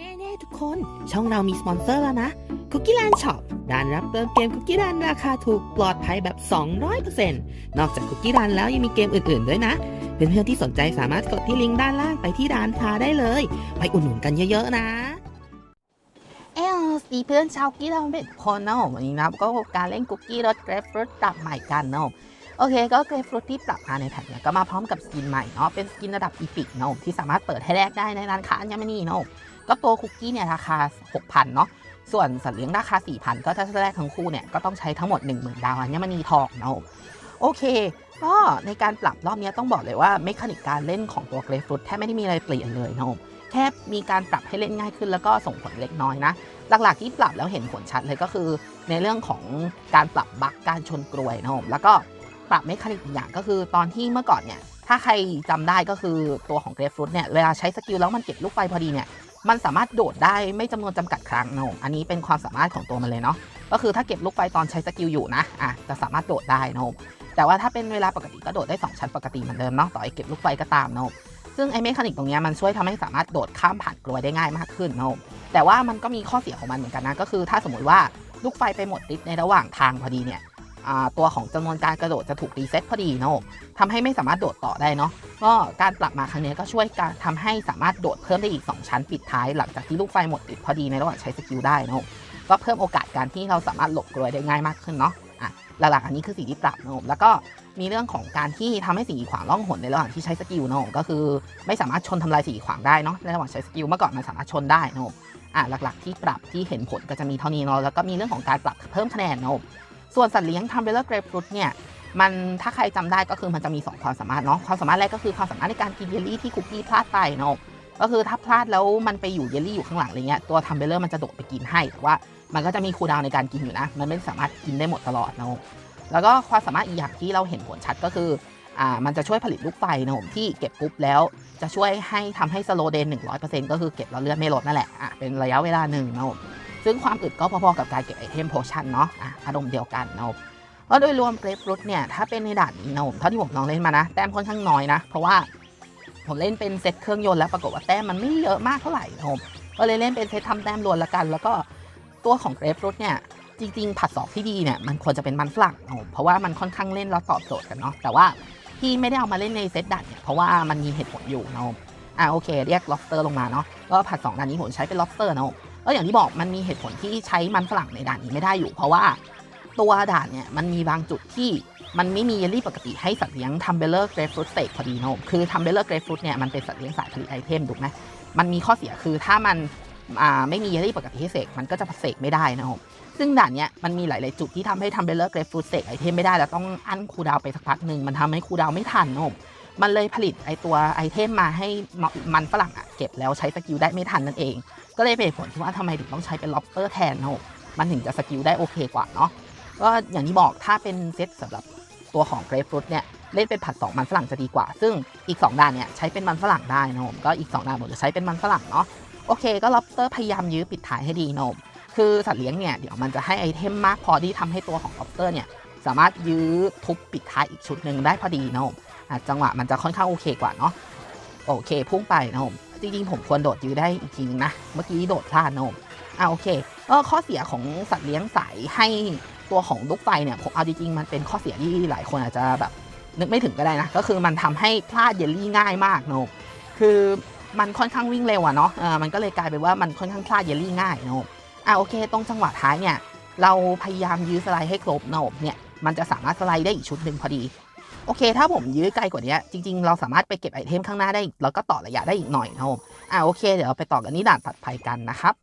เน่ๆทุกคน ช่องเรามีสปอนเซอร์แล้วนะ Cookie Land Shop ร้านรับเติมเกม Cookie Land ราคาถูกปลอดภัยแบบ 200%นอกจาก Cookie Land แล้วยังมีเกมอื่นๆด้วยนะ เพื่อนๆที่สนใจสามารถกดที่ลิงก์ด้านล่างไปที่ร้านค้าได้เลย ไปอุดหนุนกันเยอะๆนะ เอลสีเพื่อนชาวกี้เราเป็นคนนะวันนี้นะก็การเล่นคุกกี้รสเกรฟฟรุตปรับใหม่กันเนาะ โอเค ก็เกรฟฟรุตที่ปรับมาในแพ็คเนี่ยก็มาพร้อมกับสกินใหม่เนาะเป็นสกินระดับอีพิกเนาะที่สามารถเปิดให้แลกได้ในร้านค้าอัญมณีเนาะก็ตัวคุกกี้เนี่ยราคา 6,000 เนาะส่วนสัตว์เลี้ยงราคา 4,000 ก็ถ้าแลกทั้งคู่เนี่ยก็ต้องใช้ทั้งหมด 10,000 ดาวอัญมณีทองเนาะโอเคก็ในการปรับรอบเนี้ยต้องบอกเลยว่าเมคานิกการเล่นของตัวเกรฟฟรุตแทบไม่ได้มีอะไรเปลี่ยนเลยเนาะแค่มีการปรับให้เล่นง่ายขึ้นแล้วก็ส่งผลเล็กน้อยนะ หลักๆที่ปรับแล้วเห็นผลชัดเลยก็คือ ในเรื่องของการปรับบั๊กการชนกลวยนะผมแล้วก็ ปรับเมคานิกอีกอย่างก็คือตอนที่เมื่อก่อนเนี่ยถ้าใครจำได้ก็คือตัวของเกรฟฟรุตเนี่ยเวลาใช้สกิลแล้วมันเก็บลูกไฟพอดีเนี่ยมันสามารถโดดได้ไม่จำนวนจำกัดครั้งนะผมอันนี้เป็นความสามารถของตัวมันเลยเนาะก็คือถ้าเก็บลูกไฟตอนใช้สกิลอยู่นะอะจะสามารถโดดได้นะผมแต่ว่าถ้าเป็นเวลาปกติก็โดดได้ 2 ชั้นปกติเหมือนเดิมเนาะต่อให้เก็บลูกไฟก็ตามนะครับซึ่งไอเมคานิกตรงนี้มันช่วยทำให้สามารถโดดข้ามผ่านกลวยได้ง่ายมากขึ้นนะครับแต่ว่ามันก็มีข้อเสียของมันเหมือนกันนะก็คือ ถ้าสมมติว่าลูกไฟไปหมดฤทธิ์ในระหว่างทางพอดีเนี่ย ตัวของจำนวนการกระโดดจะถูกรีเซ็ตพอดีเนาะทำให้ไม่สามารถโดดต่อได้เนาะก็การปรับมาครั้งนี้ก็ช่วยการทำให้สามารถโดดเพิ่มได้อีก 2 ชั้นปิดท้าย หลังจากที่ลูกไฟหมดฤทธิ์พอดีในระหว่างใช้สกิลได้เนาะก็เพิ่มโอกาสการที่เราสามารถหลบกลวยได้ง่ายมากขึ้นเนาะอะหลักๆอันนี้คือสิ่งที่ปรับเนาะแล้วก็มีเรื่องของการที่ทำให้สีขวางล่องหนในระหว่างที่ใช้สกิลเนาะก็คือไม่สามารถชนทำลายสีขวางได้เนาะในระหว่างใช้สกิลเมื่อก่อนมันสามารถชนได้เนาะอะหลักๆที่ปรับที่เห็นผลก็จะมีเท่านี้เนาะแล้วก็มีเรื่องของการปรับเพิ่มคะแนนเนาะ ส่วนสัตว์เลี้ยงทำเบลเลอร์เกรฟฟรุตเนี่ยมันถ้าใครจำได้ก็คือมันจะมี 2 ความสามารถเนาะความสามารถแรกก็คือความสามารถในการกินเยลลี่ที่คุกกี้พลาดไปเนาะก็คือถ้าพลาดแล้วมันไปอยู่เยลลี่อยู่ข้างหลังอะไรเงี้ยตัวทำเบลเลอร์มันจะโดดไปกินให้แต่ว่ามันก็จะมีคูลดาวในการกินอยู่นะ มันไม่สามารถกินได้หมดตลอดเนาะแล้วก็ความสามารถอีกอย่างที่เราเห็นผลชัดก็คืออ่ามันจะช่วยผลิตลูกไฟนะผมที่เก็บปุ๊บแล้วจะช่วยให้ทำให้สโลเดน100%ก็คือเก็บแล้วเลือดไม่ลดนั่นแหละอะเป็นระยะเวลาหนึ่งนะผม ซึ่งความอึดก็พอๆกับการเก็บไอเทมโพชั่นเนาะอะอารมณ์เดียวกันนะก็โดยรวมเกรฟรุตเนี่ยถ้าเป็นในด่านนี้นะผมเท่าที่ผมลองเล่นมานะ แต้มค่อนข้างน้อยนะ เพราะว่าผมเล่นเป็นเซตเครื่องยนต์แล้วปรากฏว่าแต้มมันไม่เยอะมากเท่าไหร่นะผมก็เลยเล่นเป็นเซตทำแต้มรวนละกัน แล้วก็ตัวของเกรฟรุตเนี่ยจริงๆ ผัดสอกที่ดีเนี่ยมันควรจะเป็นมันฝรั่งนะผมเพราะว่ามันค่อนข้างเล่นแล้วตอบโจทย์กันเนาะแต่ว่าที่ไม่ได้เอามาเล่นในเซตดัดเนี่ยเพราะว่ามันมีเหตุผลอยู่นะผมอ่าโอเค เรียก lobster ลงมาเนาะก็ผัดสองด่านนี้ผมใช้เป็น lobster นะผม ก็อย่างที่บอกมันมีเหตุผลที่ใช้มันฝรั่งในด่านนี้ไม่ได้อยู่ เพราะว่าตัวด่านเนี่ยมันมีบางจุดที่มันไม่มีเยลลี่ปกติให้สัตว์เลี้ยงทัมเบลเลอร์เกรฟฟรุตเสกพอดีนะผมคือทัมเบลเลอร์เกรฟฟรุตเนี่ยมันเป็นสัตว์เลี้ยงสายผลิตไอเทมถูกไหมมันมีข้อเสียคือถ้ามันไม่มีเยลลี่ปกติให้เสกมันก็จะเสกไม่ได้นะผมซึ่งด่านเนี้ยมันมีหลาย ๆ จุดที่ทำให้ทัมเบลเลอร์เกรฟฟรุตเสกไอเทมไม่ได้แล้วต้องอั้นคูดาวไปสักพักหนึ่งมันทำให้คูดาวไม่ทันนะผม มันเลยผลิตไอตัวไอเทมมาให้มันฝรั่งอะเก็บแล้วใช้สกิลได้ไม่ทันนั่นเอง ก็เลยเป็นผลที่ว่าทำไมถึงต้องใช้เป็น lobster แทนเนาะมันถึงจะสกิลได้โอเคกว่าเนาะก็อย่างที่บอกถ้าเป็นเซตสำหรับตัวของ grapefruit เนี่ยเล่นเป็นผัด2มันฝรั่งจะดีกว่า ซึ่งอีก 2 ด้านเนี่ยใช้เป็นมันฝรั่งได้นะผมก็อีก 2 ด้านผมจะใช้เป็นมันฝรั่งเนาะโอเคก็ lobster พยายามยื้อปิดท้ายให้ดีนะผมคือสัตว์เลี้ยงเนี่ยเดี๋ยวมันจะให้ไอเทมมากพอที่ทำให้ตัวของ lobster เนี่ยสามารถยื้อทุบปิดท้ายอีกชุดหนึ่งได้พอดีนะผม จังหวะมันจะค่อนข้างโอเคกว่าเนาะโอเค พุ่งไปนะผมจริงๆผมควรโดดยื้อได้อีกทีนึงนะเมื่อกี้โดดพลาดนะผมอะโอเคก็ข้อเสียของสัตว์เลี้ยงสายให้ตัวของลูกไฟเนี่ยผมเอาจริงๆมันเป็นข้อเสียที่หลายคนอาจจะแบบนึกไม่ถึงก็ได้นะ ก็คือมันทำให้พลาดเยลลี่ง่ายมากนะผมคือมันค่อนข้างวิ่งเร็วอะเนาะเออมันก็เลยกลายเป็นว่ามันค่อนข้างพลาดเยลลี่ง่ายนะผมอะโอเค ตรงจังหวะท้ายเนี่ยเราพยายามยื้อสไลด์ให้ครบนะผมเนี่ยมันจะสามารถสไลด์ได้อีกชุดหนึ่งพอดี โอเค ถ้าผมยื้อไกลกว่านี้จริง ๆ เราสามารถไปเก็บไอเทมข้างหน้าได้อีกแล้วก็ต่อระยะได้อีกหน่อยนะครับผมอ่าโอเค เดี๋ยวเราไปต่อกันที่ด่านตัดภัยกันนะครับ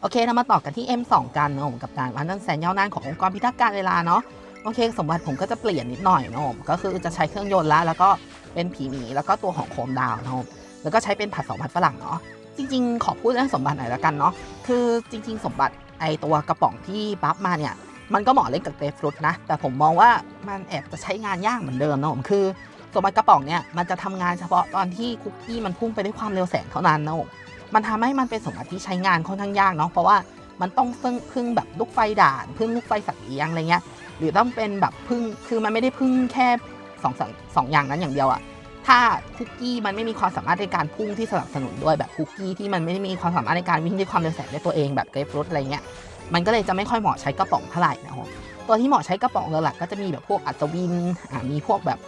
โอเคเรามาต่อกันที่ M2 กันนะผมกับดานวันนั้นแสนยาวนานขององค์กรพิทักษ์การเวลาเนาะโอเค สมบัติผมก็จะเปลี่ยนนิดหน่อยนะผมก็คือจะใช้เครื่องยนต์แล้วแล้วก็เป็นผีหมีแล้วก็ตัวของโคมดาวนะครับแล้วก็ใช้เป็นผัดสองผัดฝรั่งเนาะจริง ๆ ขอพูดเรื่องสมบัติหน่อยละกันเนาะคือจริง ๆ สมบัติไอตัวกระป๋องที่บัฟมาเนี่ย มันก็เหมาะเล่นกับเกรฟรุตนะ แต่ผมมองว่ามันแอบจะใช้งานยากเหมือนเดิมนะผมคือสมบัติกระป๋องเนี่ยมันจะทำงานเฉพาะตอนที่คุกกี้มันพุ่งไปด้วยความเร็วแสงเท่านั้นนะผมมันทำให้มันเป็นสมบัติที่ใช้งานค่อนข้างยากเนาะเพราะว่ามันต้องพึ่งพึ่งแบบลูกไฟด่านพึ่งลูกไฟสัตว์เลี้ยงอะไรเงี้ยหรือต้องเป็นแบบพึ่งคือมันไม่ได้พึ่งแค่สองสองสองอย่างนั้นอย่างเดียวอะถ้าคุกกี้มันไม่มีความสามารถในการพุ่งที่สนับสนุนด้วยแบบคุกกี้ที่มันไม่ได้มีความสามารถในการวิ่งด้วยความเร็วแสงด้วยตัวเองแบบเกรฟรุตอะไรเงี้ย มันก็เลยจะไม่ค่อยเหมาะใช้กระป๋องเท่าไหร่นะครับตัวที่เหมาะใช้กระป๋องหลักๆก็จะมีแบบพวกอัศวินอ่ามีพวกแบบ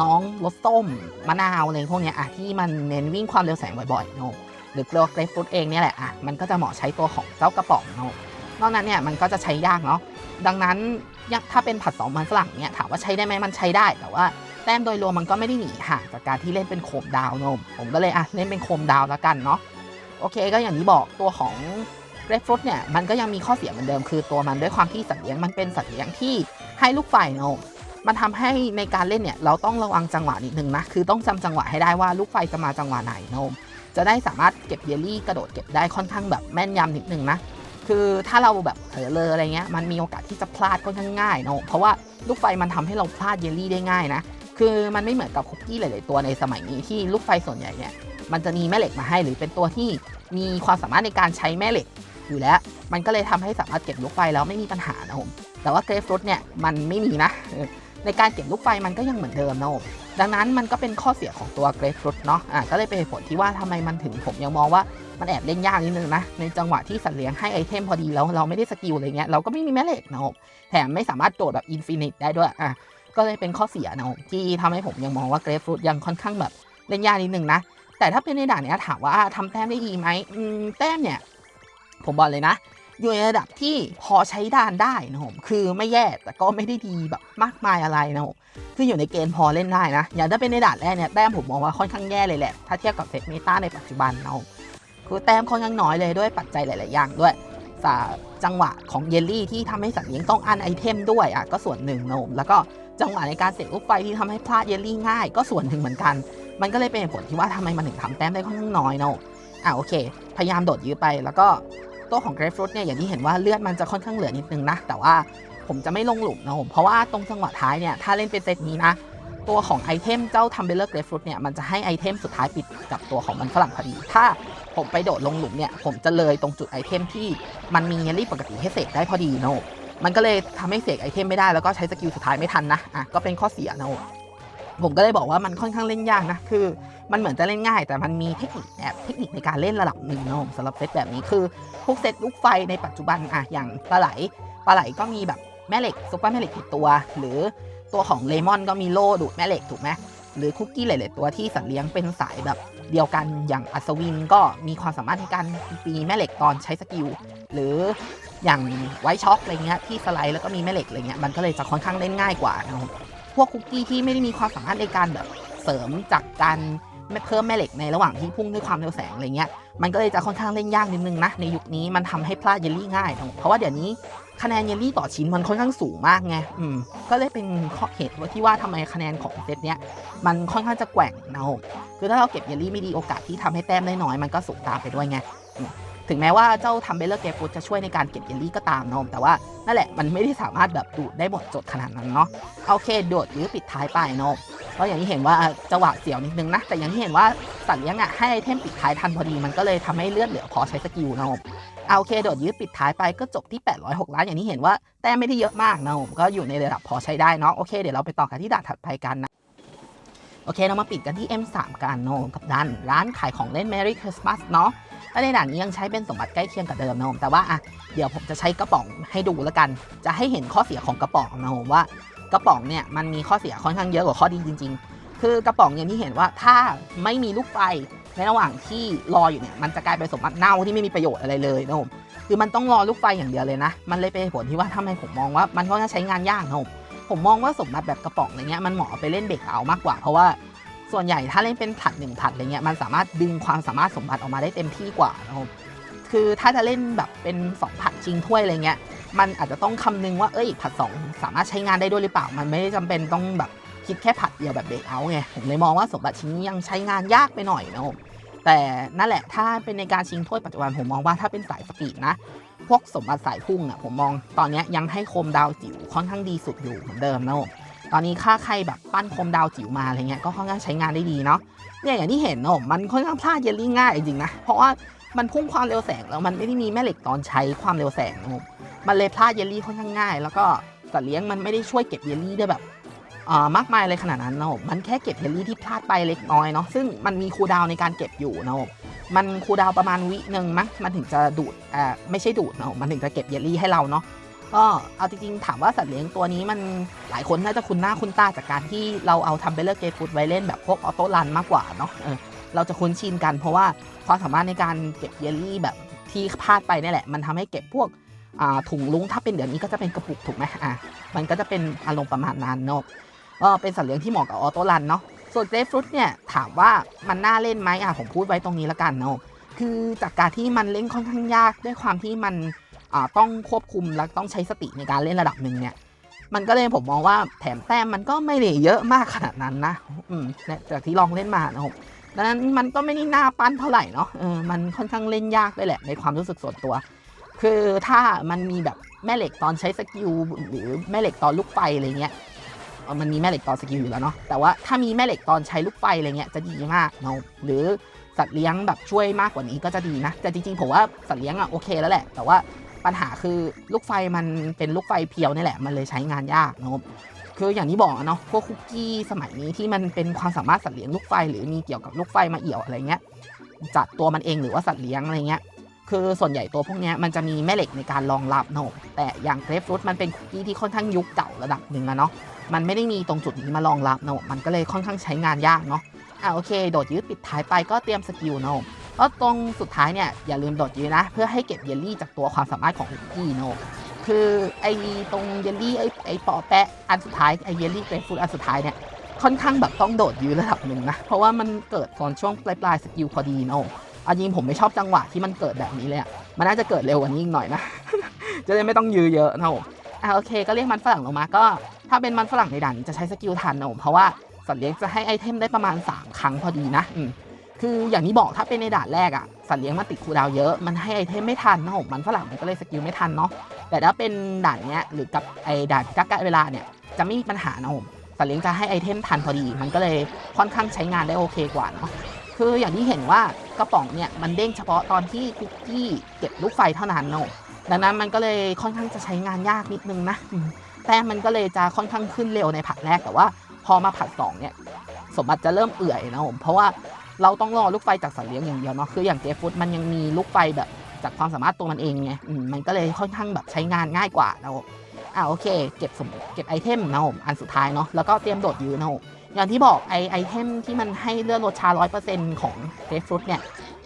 น้องรสส้มมะนาวอะไรพวกเนี้ยอะที่มันเน้นวิ่งความเร็วแสงบ่อยๆนะครับหรือตัวเกรฟรุตเองเนี่ยแหละอะมันก็จะเหมาะใช้ตัวของเจ้ากระป๋องนะครับนอกนั้นเนี่ยมันก็จะใช้ยากเนาะดังนั้นถ้าเป็นผัดสองมันฝรั่งเนี่ยถามว่าใช้ได้ไหมมันใช้ได้แต่ว่าแต้มโดยรวมมันก็ไม่ได้หนีห่างจากการที่เล่นเป็นโคมดาวนม ผมก็เลยอะเล่นเป็นโคมดาวแล้วกันเนาะโอเคก็อย่างที่บอกตัวของ เรฟรุตเนี่ยมันก็ยังมีข้อเสียเหมือนเดิมคือตัวมันด้วยความที่สัตว์เลี้ยงมันเป็นสัตว์เลี้ยงที่ให้ลูกไฟโนมมันทำให้ในการเล่นเนี่ยเราต้องระวังจังหวะนิดนึงนะ คือต้องจำจังหวะให้ได้ว่าลูกไฟจะมาจังหวะไหนโนม จะได้สามารถเก็บเยลลี่กระโดดเก็บได้ค่อนข้างแบบแม่นยำนิดนึงนะ คือถ้าเราแบบเผลอเลออะไรเงี้ยมันมีโอกาสที่จะพลาดค่อนข้างง่ายเนอะเพราะว่าลูกไฟมันทำให้เราพลาดเยลลี่ได้ง่ายนะ คือมันไม่เหมือนกับคุกกี้หลาย ๆ ตัวในสมัยนี้ที่ลูกไฟส่วนใหญ่เนี่ยมันจะมีแม่เหล็กมาให้หรือเป็นตัวที่มีความสามารถในการใช้แม่เหล็ก อยู่แล้ว มันก็เลยทำให้สามารถเก็บลูกไฟแล้วไม่มีปัญหานะผม แต่ว่าเกรฟรุตเนี่ยมันไม่มีนะ ในการเก็บลูกไฟมันก็ยังเหมือนเดิมนะผมดังนั้นมันก็เป็นข้อเสียของตัวเกรฟรุตเนาะอะก็เลยเป็นเหตุผลที่ว่าทำไมมันถึงผมยังมองว่ามันแอบเล่นยากนิดนึงนะ ในจังหวะที่สัตว์เลี้ยงให้ไอเทมพอดีแล้วเราไม่ได้สกิลอะไรเงี้ยเราก็ไม่มีแม่เหล็กนะครับแถมไม่สามารถโดดแบบอินฟินิตได้ด้วยอะก็เลยเป็นข้อเสียนะครับที่ทำให้ผมยังมองว่าเกรฟรุตยังค่อนข้างแบบเล่นยากนิดนึงนะแต่ถ้าเป็นในด่านเนี้ยถามว่าทำแต้มได้ดีไหมแต้มเนี่ย ผมบอกเลยนะ อยู่ในระดับที่พอใช้ด่านได้นะครับคือไม่แย่แต่ก็ไม่ได้ดีแบบมากมายอะไรนะครับคืออยู่ในเกณฑ์พอเล่นได้นะ อย่างถ้าเป็นในด่านแรกเนี่ยแต้มผมมองว่าค่อนข้างแย่เลยแหละถ้าเทียบกับเซตเมตาในปัจจุบันนะครับคือแต้มค่อนข้างน้อยเลยด้วยปัจจัยหลาย ๆ อย่างด้วยจังหวะของเยลลี่ที่ทำให้สัตว์เลี้ยงต้องอันไอเทมด้วยอะก็ส่วนหนึ่งนะผมแล้วก็จังหวะในการเสกลูกไฟที่ทำให้พลาดเยลลี่ง่าย ก็ส่วนหนึ่งเหมือนกัน มันก็เลยเป็นผลที่ว่าทำไมมันถึงทำแต้มได้ค่อนข้างน้อยเนาะอะโอเค พยายามโดดยื้อไปแล้วก็ ตัวของเกรฟรุตเนี่ยอย่างที่เห็นว่าเลือดมันจะค่อนข้างเหลือนิดนึงนะ แต่ว่าผมจะไม่ลงหลุมนะผมเพราะว่าตรงจังหวะท้ายเนี่ยถ้าเล่นเป็นเซตนี้นะ ตัวของไอเทมเจ้าทัมเบลเลอร์เกรฟรุตเนี่ยมันจะให้ไอเทมสุดท้ายปิดกับตัวของมันฝรั่งพอดี ถ้าผมไปโดดลงหลุมเนี่ยผมจะเลยตรงจุดไอเทมที่มันมีเยลลี่ปกติให้เสกได้พอดีโนมันก็เลยทำให้เสกไอเทมไม่ได้แล้วก็ใช้สกิลสุดท้ายไม่ทันนะอะก็เป็นข้อเสียโนผมก็เลยบอกว่ามันค่อนข้างเล่นยากนะคือ มันเหมือนจะเล่นง่าย แต่มันมีเทคนิคแอบเทคนิคในการเล่นระดับหนึ่งโนสำหรับเซตแบบนี้คือพวกเซตลูกไฟในปัจจุบันอะอย่างปลาไหลปลาไหลก็มีแบบแม่เหล็กซุปเปอร์แม่เหล็กติดตัว หรือตัวของเลมอนก็มีโล่ดูดแม่เหล็กถูกไหมหรือคุกกี้หลาย ๆ ตัวที่สัตว์เลี้ยงเป็นสายแบบเดียวกันอย่างอัศวินก็มีความสามารถในการตีแม่เหล็กตอนใช้สกิลหรืออย่างไวช็อกอะไรเงี้ยที่สไลด์แล้วก็มีแม่เหล็กอะไรเงี้ยมันก็เลยจะค่อนข้างเล่นง่ายกว่านะครับพวกคุกกี้ที่ไม่ได้มีความสามารถในการแบบเสริมจากการ เพิ่มแม่เหล็กในระหว่างที่พุ่งด้วยความเร็วแสงอะไรเงี้ยมันก็เลยจะค่อนข้างเล่นยากนิดนึงนะในยุคนี้มันทำให้พลาดเยลลี่ง่ายนะเพราะว่าเดี๋ยวนี้คะแนนเยลลี่ต่อชิ้นมันค่อนข้างสูงมากไงอืมก็เลยเป็นข้อเหตุว่าที่ว่าทำไมคะแนนของเซตเนี้ยมันค่อนข้างจะแกว่งนะคือถ้าเราเก็บเยลลี่ไม่ดีโอกาสที่ทำให้แต้มได้น้อยมันก็สูงตามไปด้วยไงถึงแม้ว่าเจ้าทำเบลเลอร์เกฟูจะช่วยในการเก็บเยลลี่ก็ตามนะครับแต่ว่านั่นแหละมันไม่ได้สามารถแบบดูดได้หมดจดขนาดนั้นเนาะโอเคโดดหรือปิดท้ายไปนะ ก็อย่างที่เห็นว่าจังหวะเสียวนิดนึงนะ แต่อย่างที่เห็นว่าสัตว์เลี้ยงอะให้ไอเทมปิดท้ายทันพอดีมันก็เลยทำให้เลือดเหลือพอใช้สกิลนะครับเอาโอเคโดดยืดปิดท้ายไปก็จบที่ 806 ล้านอย่างที่เห็นว่าแต้มไม่ได้เยอะมากนะผมก็อยู่ในระดับพอใช้ได้เนาะโอเคเดี๋ยวเราไปต่อกันที่ด่านถัดไปกันนะโอเคเรามาปิดกันที่ M3 กันเนาะกับด้านร้านขายของเล่น Merry Christmas เนาะและในด่านนี้ยังใช้เป็นสมบัติใกล้เคียงกับเดิมนะผมแต่ว่าอะเดี๋ยวผมจะใช้กระป๋องให้ดูแล้วกัน จะให้เห็นข้อเสียของกระป๋องนะผมว่า กระป๋องเนี่ยมันมีข้อเสียค่อนข้างเยอะกว่าข้อดีจริง ๆ คือกระป๋องอย่างที่เห็นว่าถ้าไม่มีลูกไฟในระหว่างที่รออยู่เนี่ยมันจะกลายเป็นสมบัติเน่าที่ไม่มีประโยชน์อะไรเลยนะผมคือมันต้องรอลูกไฟอย่างเดียวเลยนะ มันเลยเป็นผลที่ว่าทำไมผมมองว่ามันก็จะใช้งานยากนะผมผมมองว่าสมบัติแบบกระป๋องอะไรเงี้ยมันเหมาะไปเล่นเบรกเอามากกว่า เพราะว่าส่วนใหญ่ถ้าเล่นเป็นผัดหนึ่งผัดอะไรเงี้ยมันสามารถดึงความสามารถสมบัติออกมาได้เต็มที่กว่านะครับคือถ้าจะเล่นแบบเป็นสองผัดชิงถ้วยอะไรเงี้ย มันอาจจะต้องคำนึงว่าเอ้ยผัดสองสามารถใช้งานได้ด้วยหรือเปล่า มันไม่ได้จำเป็นต้องแบบคิดแค่ผัดเดียวแบบเบรกเอาไงผมเลยมองว่าสมบัติชิ้นนี้ยังใช้งานยากไปหน่อยนะครับแต่นั่นแหละถ้าเป็นในการชิงถ้วยปัจจุบันผมมองว่าถ้าเป็นสายสปีดนะ พวกสมบัติสายพุ่งอะผมมองตอนนี้ยยังให้โคมดาวจิ๋วค่อนข้างดีสุดอยู่เหมือนเดิมนะผมตอนนี้ค่าใครแบบปั้นโคมดาวจิ๋วมาอะไรเงี้ยก็ค่อนข้างใช้งานได้ดีเนาะเนี่ยอย่างที่เห็นนะผมมันค่อนข้างพลาดเยลลี่ง่ายจริงๆนะเพราะว่ามันพุ่งความเร็วแสงแล้วมันไม่ได้มีแม่เหล็กตอนใช้ความเร็วแสงนะผม มันเลยพลาดเยลลี่ค่อนข้างง่าย แล้วก็สัตว์เลี้ยงมันไม่ได้ช่วยเก็บเยลลี่ได้แบบอ่ามากมายเลยขนาดนั้นนะมมันแค่เก็บเยลลี่ที่พลาดไปเล็กน้อยเนาะซึ่งมันมีคูลดาวในการเก็บอยู่นะมมันคูลดาวประมาณวิหนึ่งมั้งมันถึงจะดูดอ่าไม่ใช่ดูดนะมันถึงจะเก็บเยลลี่ให้เราเนาะก็เอาจริงๆถามว่าสัตว์เลี้ยงตัวนี้มันหลายคนน่าจะคุ้นหน้าคุ้นตาจากการที่เราเอาทำเบลเลอร์เกฟูดไว้เล่นแบบพวกออโต้รันมากกว่าเนาะเออเราจะคุ้นชินกันเพราะว่าความสามารถในการเก็บเยลลี่แบบที่พลาดไปนี่แหละ มันทำให้เก็บพวก ถุงลุงถ้าเป็นเดี๋ยวนี้ก็จะเป็นกระปุกถูกไหมอะมันก็จะเป็นอารมณ์ประมาณนั้นเนาะก็เป็นสัตว์เลี้ยงที่เหมาะกับออโต้รันเนาะส่วนเกรฟฟรุตเนี่ยถามว่ามันน่าเล่นไหมอะผมพูดไว้ตรงนี้แล้วกันเนาะคือจากการที่มันเล่นค่อนข้างยากด้วยความที่มันต้องควบคุมและต้องใช้สติในการเล่นระดับหนึ่งเนี่ยมันก็เลยผมมองว่าแถมแต้มมันก็ไม่ได้เยอะมากขนาดนั้นนะอืมจากที่ลองเล่นมานะครับดังนั้นมันก็ไม่ได้น่าปั้นเท่าไหร่เนาะเออมันค่อนข้างเล่นยากด้วยแหละในความรู้สึกส่วนตัว คือถ้ามันมีแบบแม่เหล็กตอนใช้สกิลหรือแม่เหล็กตอนลูกไฟอะไรเงี้ยมันมีแม่เหล็กตอนสกิลอยู่แล้วเนาะแต่ว่าถ้ามีแม่เหล็กตอนใช้ลูกไฟอะไรเงี้ยจะดีมากเนาะหรือสัตว์เลี้ยงแบบช่วยมากกว่านี้ก็จะดีนะ แต่จริงๆผมว่าสัตว์เลี้ยงอะโอเคแล้วแหละ แต่ว่าปัญหาคือลูกไฟมันเป็นลูกไฟเพียวนี่แหละ มันเลยใช้งานยากเนาะคืออย่างที่บอกเนาะพวกคุกกี้สมัยนี้ที่มันเป็นความสามารถสัตว์เลี้ยงลูกไฟ หรือมีเกี่ยวกับลูกไฟมาเอี่ยวอะไรเงี้ยจัดตัวมันเองหรือว่าสัตว์เลี้ยงอะไรเงี้ย คือส่วนใหญ่ตัวพวกนี้มันจะมีแม่เหล็กในการรองรับเนาะแต่อย่างเกรฟฟรุตมันเป็นคุกกี้ที่ค่อนข้างยุคเก่าระดับหนึ่งอะเนาะมันไม่ได้มีตรงจุดนี้มารองรับเนาะมันก็เลยค่อนข้างใช้งานยากเนาะอะโอเค โดดยืดปิดท้ายไปก็เตรียมสกิลเนาะก็ตรงสุดท้ายเนี่ยอย่าลืมโดดยืดนะ เพื่อให้เก็บเยลลี่จากตัวความสามารถของคุกกี้เนาะคือไอตรงเยลลี่ไอไอปอแปะอันสุดท้ายไอเยลลี่เกรฟฟรุตอันสุดท้ายเนี่ยค่อนข้างแบบต้องโดดยืดระดับหนึ่งนะเพราะว่ามันเกิดตอนช่วงปลายปลายสกิลพอดีเนาะ อันจริงผมไม่ชอบจังหวะที่มันเกิดแบบนี้เลยอะมันน่าจะเกิดเร็วกว่านี้อีกหน่อยนะ จะได้ไม่ต้องยื้อเยอะนะผมอะโอเค ก็เรียกมันฝรั่งลงมา ก็ถ้าเป็นมันฝรั่งในด่านจะใช้สกิลทันนะผมเพราะว่าสัตว์เลี้ยงจะให้ไอเทมได้ประมาณ 3 ครั้งพอดีนะอืมคืออย่างที่บอกถ้าเป็นในด่านแรกอะสัตว์เลี้ยงมันติดคูดาวเยอะ มันให้ไอเทมไม่ทันนะผมมันฝรั่งมันก็เลยสกิลไม่ทันเนาะแต่ถ้าเป็นด่านเนี้ยหรือกับไอด่านกักกะเวลาเนี่ยจะไม่มีปัญหานะผมสัตว์เลี้ยงจะให้ไอเทมทันพอดี มันก็เลยค่อนข้างใช้งานได้โอเคกว่าเนาะ คืออย่างที่เห็นว่ากระป๋องเนี่ยมันเด้งเฉพาะตอนที่คุกกี้เก็บลูกไฟเท่านั้นเนาะดังนั้นมันก็เลยค่อนข้างจะใช้งานยากนิดนึงนะแต้มมันก็เลยจะค่อนข้างขึ้นเร็วในผัดแรกแต่ว่า พอมาผัดสองเนี่ยสมบัติจะเริ่มเอื่อยนะผมเพราะว่าเราต้องรอลูกไฟจากสัตว์เลี้ยงอย่างเดียวเนาะคืออย่างเจฟุตมันยังมีลูกไฟแบบจากความสามารถตัวมันเองไงมมันก็เลยค่อนข้างแบบใช้งานง่ายกว่านะผมอ่าโอเค เก็บสมเก็บไอเทมนะผมอันสุดท้ายเนาะแล้วก็เตรียมโดดยืนนะผม อย่างที่บอกไอไอเทมที่มันให้เลือดลดชาร้อยเปอร์เซ็นต์ของเจฟุตเนี่ย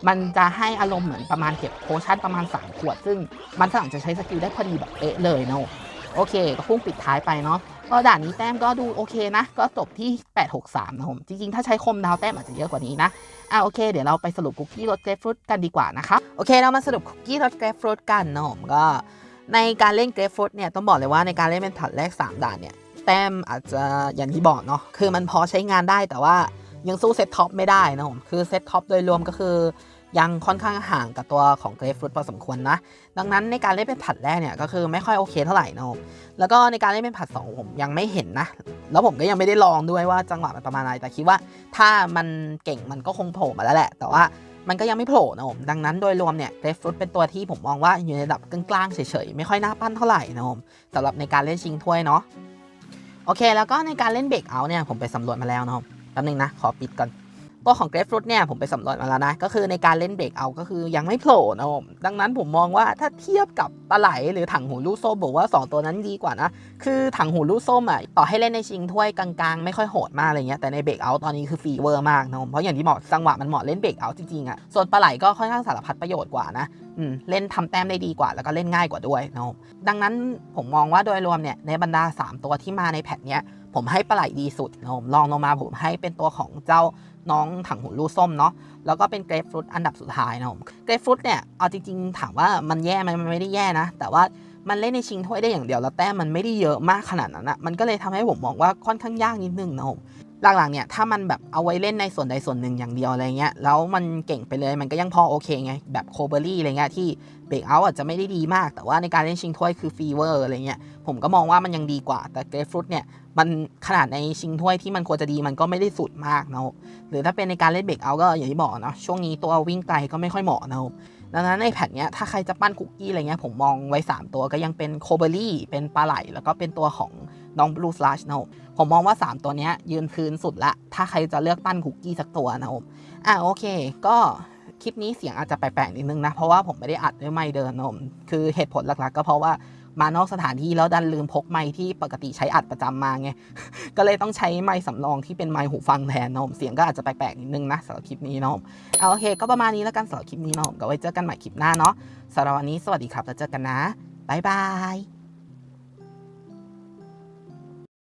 มันจะให้อารมณ์เหมือนประมาณเก็บโพชั่นประมาณสามขวด ซึ่งมันฝรั่งจะใช้สกิลได้พอดีแบบเป๊ะเลยเนาะโอเค ก็พุ่งปิดท้ายไปเนาะก็ด่านนี้แต้มก็ดูโอเคนะ ก็จบที่ 863 นะผม จริง ๆ ถ้าใช้คมดาวแต้มอาจจะเยอะกว่านี้นะอะโอเค เดี๋ยวเราไปสรุปคุกกี้รสเกรฟฟรุตกันดีกว่านะคะโอเค เรามาสรุปคุกกี้รสเกรฟฟรุตกันนะผมก็ในการเล่นเกรฟฟรุตเนี่ยต้องบอกเลยว่าในการเล่นเป็นผัดแรก 3 ด่านเนี่ย แต้มอาจจะอย่างที่บอกเนาะคือมันพอใช้งานได้แต่ว่ายังสู้เซตท็อปไม่ได้นะผมคือเซตท็อปโดยรวมก็คือยังค่อนข้างห่างกับตัวของเกรฟฟรุตพอสมควรนะ ดังนั้นในการเล่นเป็นผัดแรกเนี่ยก็คือไม่ค่อยโอเคเท่าไหร่นะผมแล้วก็ในการเล่นเป็นผัดสองผมยังไม่เห็นนะ แล้วผมก็ยังไม่ได้ลองด้วยว่าจังหวะมันประมาณอะไรแต่คิดว่าถ้ามันเก่งมันก็คงโผล่มาแล้วแหละ แต่ว่ามันก็ยังไม่โผล่นะผมดังนั้นโดยรวมเนี่ยเกรฟฟรุตเป็นตัวที่ผมมองว่าอยู่ในระดับกลางๆเฉยๆไม่ค่อยน่าปั้นเท่าไหร่นะผมสำหรับในการเล่นชิงถ้วยเนาะ โอเค แล้วก็ในการเล่นเบรกเอาเนี่ยผมไปสำรวจมาแล้วนะผมแป๊บนึงนะ ขอปิดก่อน ตัวของเกรฟฟรุตเนี่ยผมไปสำรวจมาแล้วนะ ก็คือในการเล่นเบรกเอาก็คือยังไม่โผล่นะผมดังนั้นผมมองว่าถ้าเทียบกับปลาไหลหรือถังหูลูกส้มบอกว่า 2 ตัวนั้นดีกว่านะ คือถังหูลูกส้มอะต่อให้เล่นในชิงถ้วยกลางๆ ไม่ค่อยโหดมากอะไรเงี้ยแต่ในเบรกเอาตอนนี้คือฟีเวอร์มากนะผมเพราะอย่างที่บอกจังหวะมันเหมาะเล่นเบรกเอาจริงๆอะส่วนปลาไหลก็ค่อนข้างสารพัดประโยชน์กว่านะอืมเล่นทำแต้มได้ดีกว่าแล้วก็เล่นง่ายกว่าด้วยนะผมดังนั้นผมมองว่าโดยรวมเนี่ยในบรรดา 3 ตัวที่มาในแพทเนี้ยผมให้ปลาไหลดีสุดนะผมลองลงมาผมให้เป็นตัวของเจ้า น้องถังหูรูส้มเนาะแล้วก็เป็นเกรฟฟรุตอันดับสุดท้ายนะผมเกรฟฟรุตเนี่ยเอาจริงๆถามว่ามันแย่ไหมมันไม่ได้แย่นะ แต่ว่ามันเล่นในชิงถ้วยได้อย่างเดียวแล้วแต้มมันไม่ได้เยอะมากขนาดนั้นนะมันก็เลยทำให้ผมมองว่าค่อนข้างยากนิดนึงนะผม หลังๆเนี่ยถ้ามันแบบเอาไว้เล่นในส่วนใดส่วนหนึ่งอย่างเดียวอะไรเงี้ยแล้วมันเก่งไปเลยมันก็ยังพอโอเคไงแบบโคเบอรี่อะไรเงี้ยที่เบรกเอาอาจจะไม่ได้ดีมาก แต่ว่าในการเล่นชิงถ้วยคือฟีเวอร์อะไรเงี้ยผมก็มองว่ามันยังดีกว่า แต่เกรฟฟรุตเนี่ยมันขนาดในชิงถ้วยที่มันควรจะดีมันก็ไม่ได้สุดมากนะหรือถ้าเป็นในการเล่นเบรกเอาก็อย่างที่บอกเนาะช่วงนี้ตัววิ่งไกลก็ไม่ค่อยเหมาะนะดังนั้นในแพทเนี้ยถ้าใครจะปั้นคุกกี้อะไรเงี้ยผมมองไว้ 3 ตัวก็ยังเป็นโคเบอรี่เป็นปลาไหลแล้วก็เป็นตัวของ น้องบลูสลัชนะผมผมมองว่า 3 ตัวนี้ยืนพื้นสุดละ ถ้าใครจะเลือกปั้นคุกกี้สักตัวนะผมอะโอเค ก็คลิปนี้เสียงอาจจะแปลกๆนิดนึงนะ เพราะว่าผมไม่ได้อัดด้วยไมค์เดินนะผมคือเหตุผลหลักๆ ก็เพราะว่ามานอกสถานที่แล้วดันลืมพกไมค์ที่ปกติใช้อัดประจำมาไง ก็เลยต้องใช้ไมค์สำรองที่เป็นไมค์หูฟังแทนนมเสียงก็อาจจะแปลกๆนิดนึงนะสำหรับคลิปนี้นะผมเอาโอเค ก็ประมาณนี้แล้วกันสำหรับคลิปนี้นะผมก็ไว้เจอกันใหม่คลิปหน้าเนาะสำหรับวันนี้สวัสดีครับแล้วเจอกันนะบ๊ายบาย